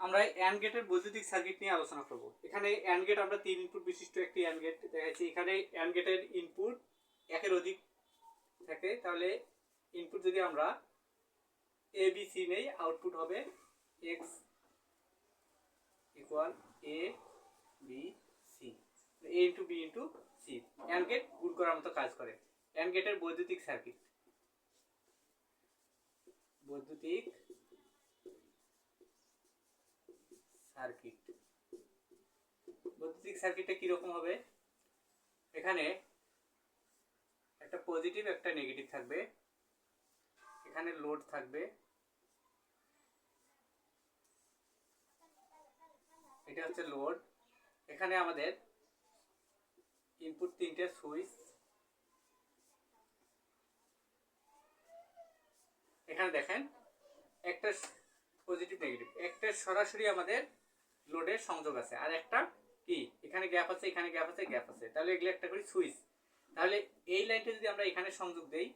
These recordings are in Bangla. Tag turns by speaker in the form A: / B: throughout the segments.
A: আমরা অ্যান্ড গেটের বৈদ্যুতিক সার্কিট নিয়ে আলোচনা করব। এখানে অ্যান্ড গেট আমরা তিন ইনপুট বিশিষ্ট একটি অ্যান্ড গেট দেখাচ্ছি এখানে অ্যান্ড গেটের ইনপুট একের অধিক থাকে। তাহলে ইনপুট যদি আমরা এ বি সি নেই আউটপুট হবে X equal A B C A into B into C and gate গুণ করার মতো কাজ করে। অ্যান্ড গেটের বৈদ্যুতিক সার্কিট বৈদ্যুতিক সার্কিট বৈদ্যুতিক সার্কিটটা কীরকম হবে? এখানে একটা পজিটিভ একটা নেগেটিভ থাকবে। এখানে লোড থাকবে। এটা হচ্ছে লোড এখানে আমাদের ইনপুট তিনটে সুইচ এখানে দেখেন, একটা পজিটিভ নেগেটিভ একটা সরাসরি আমাদের লোডের সংযোগ আছে। আর একটা কি? এখানে গ্যাপ আছে, এখানে গ্যাপ আছে গ্যাপ আছে। তাহলে এগুলো একটা করে সুইচ। তাহলে এই লাইনটা যদি আমরা এখানে সংযোগ দেই,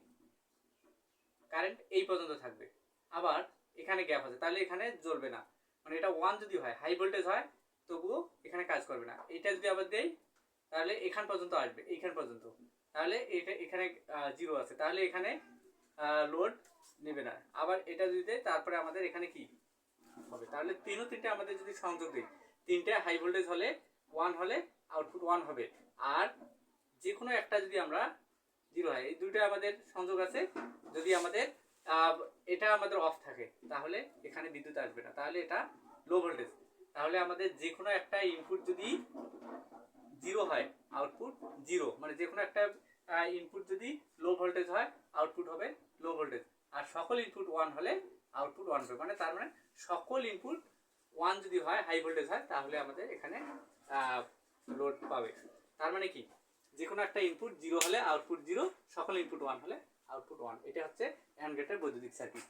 A: কারেন্ট এই পর্যন্ত থাকবে। আবার এখানে গ্যাপ আছে, তাহলে এখানে জ্বলবে না। মানে এটা ওয়ান যদি হয় হাই ভোল্টেজ হয়, তবুও এখানে কাজ করবে না। এটা যদি আবার দেই, তাহলে এখান পর্যন্ত আসবে, এইখান পর্যন্ত। তাহলে এটা এখানে জিরো আছে। তাহলে এখানে লোড নেবে না। আবার এটা যদি দেয় তারপরে আমাদের এখানে কি? হবে। তাহলে তিনও তিনটে আমাদের যদি সংযোগ দিই, তিনটে হাই ভোল্টেজ হলে ওয়ান হলে আউটপুট ওয়ান হবে। আর যে কোনো একটা যদি আমরা জিরো হয়, এই দুইটা আমাদের সংযোগ আছে। যদি আমাদের এটা আমাদের অফ থাকে, তাহলে এখানে বিদ্যুৎ আসবে না। তাহলে এটা লো ভোল্টেজ তাহলে আমাদের যে কোনো একটা ইনপুট যদি জিরো হয় আউটপুট জিরো মানে যে কোনো একটা ইনপুট যদি লো ভোল্টেজ হয় আউটপুট হবে লো ভোল্টেজ আর সকল ইনপুট ওয়ান হলে আউটপুট ওয়ান হবে। মানে তার মানে সকল ইনপুট ওয়ান যদি হয় হাই ভোল্টেজ হয়, তাহলে আমাদের এখানে লোড পাবে। তার মানে কি? যে কোনো একটা ইনপুট জিরো হলে আউটপুট জিরো সকল ইনপুট ওয়ান হলে আউটপুট ওয়ান এটা হচ্ছে অ্যান্ড গেটের বৈদ্যুতিক সার্কিট